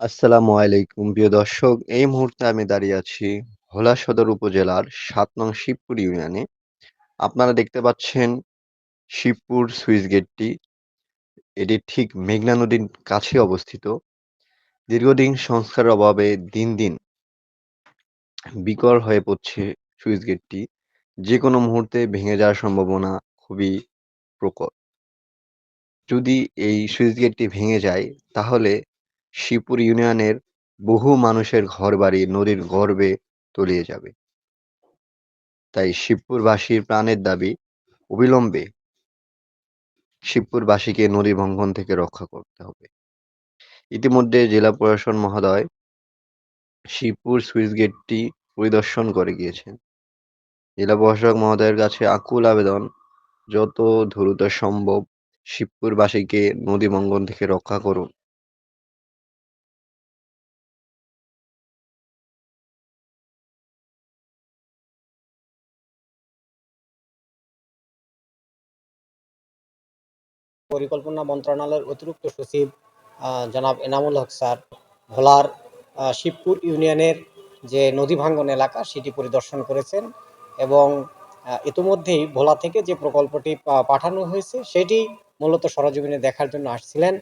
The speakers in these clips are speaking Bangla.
আসসালামু আলাইকুম প্রিয় দর্শক। এই মুহূর্তে আমি দাঁড়িয়ে আছি ভোলা সদর উপজেলার সাত নং শিবপুর ইউনিয়নে। আপনারা দেখতে পাচ্ছেন শিবপুর সুইচ গেটটি। এটি ঠিক মেঘনা নদীর কাছে অবস্থিত। দীর্ঘদিন সংস্কারের অভাবে দিন, দিন বিকল হয়ে পড়ছে সুইচ গেটটি। যেকোনো মুহূর্তে ভেঙে যাওয়ার সম্ভাবনা খুবই প্রকট। যদি এই সুইচ গেটটি ভেঙে যায় তাহলে শিবপুর ইউনিয়নের বহু মানুষের ঘরবাড়ি নদীর গর্ভে তলিয়ে যাবে। তাই শিবপুরবাসীর প্রাণের দাবি অবিলম্বে শিবপুরবাসীকে নদী ভঙ্গন থেকে রক্ষা করতে হবে। ইতিমধ্যে জেলা প্রশাসন মহোদয় শিবপুর সুইচ গেটটি পরিদর্শন করে গিয়েছেন। জেলা প্রশাসক মহোদয়ের কাছে আকুল আবেদন, যত দ্রুত সম্ভব শিবপুরবাসীকে নদী ভঙ্গন থেকে রক্ষা করুন। পরিকল্পনা মন্ত্রণালয়ের অতিরিক্ত সচিব জনাব এনামুল হক স্যার, ভোলার শিবপুর ইউনিয়নের যে নদী ভাঙ্গন এলাকা সেটি পরিদর্শন করেছেন এবং ইতিমধ্যেই ভোলা থেকে যে প্রকল্পটি পাঠানো হয়েছে সেটি মূলত সরজমিনে দেখার জন্য আসছিলেন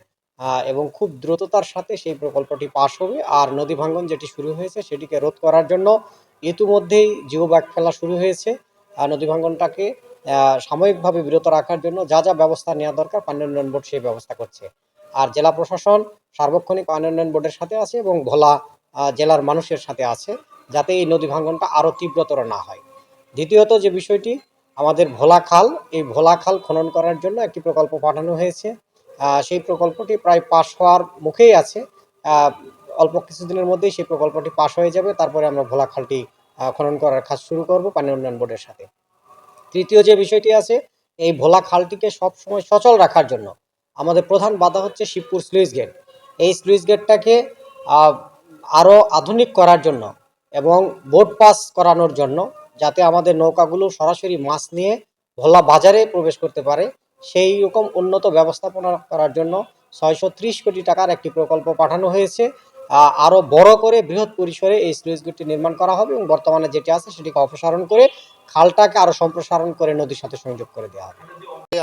এবং খুব দ্রুততার সাথে সেই প্রকল্পটি পাশ হবে আর নদী ভাঙ্গন যেটি শুরু হয়েছে সেটিকে রোধ করার জন্য ইতিমধ্যেই জিও ব্যাগ ফেলা শুরু হয়েছে। নদী ভাঙ্গনটাকে সাময়িকভাবে বিরত রাখার জন্য যা যা ব্যবস্থা নেওয়া দরকার পানি উন্নয়ন বোর্ড সেই ব্যবস্থা করছে। আর জেলা প্রশাসন সার্বক্ষণিক পানি উন্নয়ন বোর্ডের সাথে আছে এবং ভোলা জেলার মানুষের সাথে আছে যাতে এই নদী ভাঙ্গনটা আরও তীব্রতর না হয়। দ্বিতীয়ত যে বিষয়টি, আমাদের ভোলা খাল, এই ভোলা খাল খনন করার জন্য একটি প্রকল্প পাঠানো হয়েছে। সেই প্রকল্পটি প্রায় পাশ হওয়ার মুখেই আছে। অল্প কিছুদিনের মধ্যেই সেই প্রকল্পটি পাশ হয়ে যাবে। তারপরে আমরা ভোলা খালটি খনন করার কাজ শুরু করব পানি উন্নয়ন বোর্ডের সাথে। তৃতীয় যে বিষয়টি আছে, এই ভোলা খালটিকে সবসময় সচল রাখার জন্য আমাদের প্রধান বাধা হচ্ছে শিবপুর স্লুইস গেট। এই স্লুইস গেটটাকে আরও আধুনিক করার জন্য এবং বোট পাস করানোর জন্য যাতে আমাদের নৌকাগুলো সরাসরি মাছ নিয়ে ভোলা বাজারে প্রবেশ করতে পারে, সেই রকম উন্নত ব্যবস্থাপনা করার জন্য ছয়শো ত্রিশ কোটি টাকার একটি প্রকল্প পাঠানো হয়েছে। আরও আরও বড় করে বৃহৎ পরিসরে এই স্লুইস গেটটি নির্মাণ করা হবে এবং বর্তমানে যেটি আছে সেটিকে অপসারণ করে খালটাকে আরও সম্প্রসারণ করে নদীর সাথে সংযোগ করে দেওয়া হবে।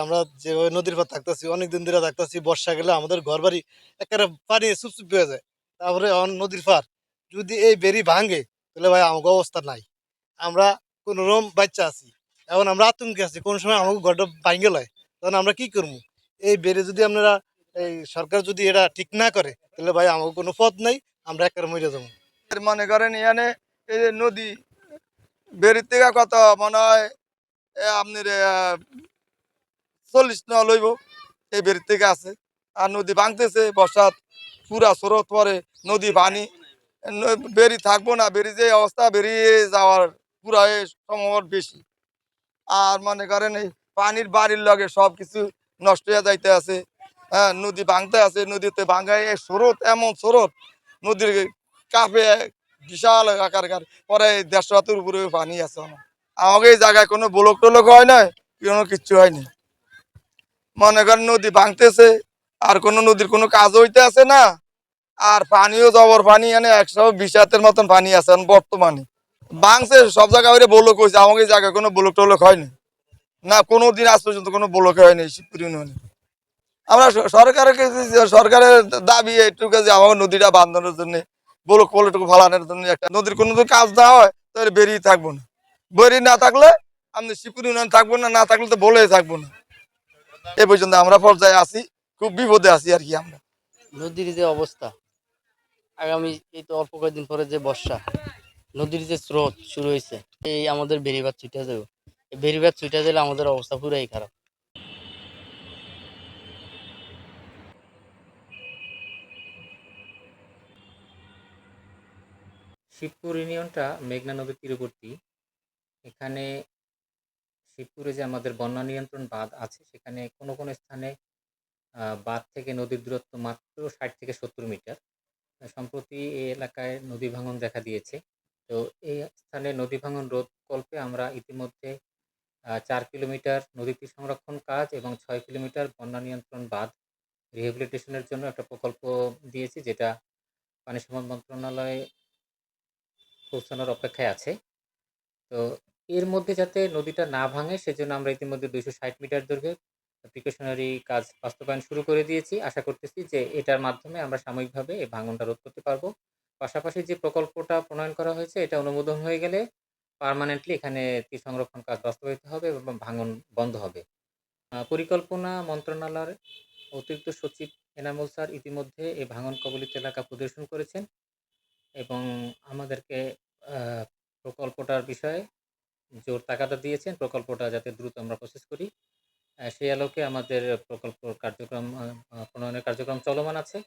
আমরা যেভাবে নদীর পার থাকতেছি অনেক দিন ধরে থাকতেছি বর্ষা গেলে আমাদের ঘর বাড়ি একেবারে পানি চুপচুপ হয়ে যায়। তারপরে নদীর পার যদি এই বেরি ভাঙে তাহলে ভাই আমাকে অবস্থা নাই। আমরা কোন রকম বাচ্চা আছি এখন আমরা আতঙ্কে আছি কোন সময় আমাকে ঘরটা ভাঙে লয় তখন আমরা কি করব? এই বেড়ে যদি আপনারা এই সরকার যদি এটা ঠিক না করে তাহলে ভাই আমাকে কোনো পথ নাই আমরা একেবারে মরে যাব। এর মনে করেন এখানে এই যে নদী বেরির থেকে কত? মনে হয়, এ আপনার চল্লিশ ন লইব। এই বেরির থেকে আছে। আর নদী ভাঙতেছে, বর্ষাত পুরা স্রোত পরে, নদী পানি। বেরি থাকব না, বেরি যে অবস্থা বেরিয়ে যাওয়ার পুরা এ সম্ভাবনা বেশি। আর মনে করেন এই পানির বাড়ির লগে সব কিছু নষ্ট হয়ে যাইতে আছে। হ্যাঁ নদী ভাঙতে আছে, নদীতে ভাঙায় স্রোত, এমন স্রোত, নদীর কাপে বিশাল আকার পরে দেড়শো হাতের উপরে পানি আছে। আমাকে এই জায়গায় কোনো ব্লক টলক হয় না কোনো কিচ্ছু হয়নি। মনে করেন নদী ভাঙতেছে, আর কোনো নদীর কোনো কাজ হইতে আছে না, আর পানিও জবর পানি এনে একশো বিশ হাতের মতন পানি আছে বর্তমানে। ভাঙছে, সব জায়গায় ওরে ব্লক হয়েছে আমাকে জায়গায় কোনো ব্লক টলক হয়নি। না কোনো দিন আজ পর্যন্ত কোনো ব্লক হয়নি শিবপুর ইউনিয়নে আমরা সরকারের সরকারের দাবি এইটুকু যে আমাকে নদীটা বাঁধানোর জন্য ব্লক পলটুকু ফালানোর জন্য একটা। নদীর কোনো যদি কাজ না হয়, তাহলে বেরিয়ে থাকব না। বেরিয়ে না থাকলে আপনি শিবপুর ইউনিয়ন থাকব না না থাকলে তো বলে থাকব না। এ পর্যন্ত আমরা পর্যায়ে আছি, খুব বিপদে আছি আর কি আমরা। নদীর যে অবস্থা, আগামী এই তো অল্প কয়েকদিন পরে যে বর্ষা, নদীর যে স্রোত শুরু হয়েছে, এই আমাদের বেরিবাদ ছুটে যাবে। বেরিবাদ ছুটে গেলে আমাদের অবস্থা পুরাই খারাপ। শিবপুর ইউনিয়নটা মেঘনা নদীর তীরবর্তী। এখানে শিবপুরে যে আমাদের বন্যা নিয়ন্ত্রণ বাঁধ আছে, সেখানে কোনো কোনো স্থানে বাঁধ থেকে নদীর দূরত্ব মাত্র ষাট থেকে সত্তর মিটার। সম্প্রতি এই এলাকায় নদী ভাঙন দেখা দিয়েছে। তো এই স্থানে নদী ভাঙন রোধ কল্পে আমরা ইতিমধ্যে চার কিলোমিটার নদীটি সংরক্ষণ কাজ এবং ছয় কিলোমিটার বন্যা নিয়ন্ত্রণ বাঁধ রিহেবিলিটেশনের জন্য একটা প্রকল্প দিয়েছি, যেটা পানি সম্পদ মন্ত্রণালয়ে পৌঁছানোর অপেক্ষায় আছে। তো এর মধ্যে যাতে নদীটা না ভাঙে, সেজন্য আমরা ইতিমধ্যে দুইশো ষাট মিটার দৈর্ঘ্যে প্রিকশনারি কাজ বাস্তবায়ন শুরু করে দিয়েছি। আশা করতেছি যে এটার মাধ্যমে আমরা সাময়িকভাবে এই ভাঙনটা রোধ করতে পারব। পাশাপাশি যে প্রকল্পটা প্রণয়ন করা হয়েছে, এটা অনুমোদন হয়ে গেলে পার্মানেন্টলি এখানে তীর সংরক্ষণ কাজ বাস্তবায়িত হবে এবং ভাঙন বন্ধ হবে। পরিকল্পনা মন্ত্রণালয়ের অতিরিক্ত সচিব এনামুল স্যার ইতিমধ্যে এই ভাঙন কবলিত এলাকা পরিদর্শন করেছেন। এবং আমাদেরকে প্রকল্পটার বিষয়ে জোর তাগাদা দিয়েছেন। প্রকল্পটা যাতে দ্রুত আমরা প্রসেস করি। সেই আলোকে আমাদের প্রকল্প কার্যক্রম প্রণয়নের কার্যক্রম চলমান আছে।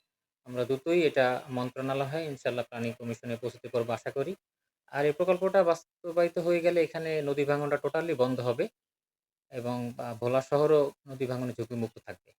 আমরা দ্রুতই এটা মন্ত্রণালয় ইনশাল্লাহ প্রাণী কমিশনে পৌঁছতে পারব আশা করি। আর এই প্রকল্পটা বাস্তবায়িত হয়ে গেলে এখানে নদী ভাঙনটা টোটালি বন্ধ হবে এবং ভোলা শহরও নদী ভাঙনের ঝুঁকিমুক্ত থাকবে।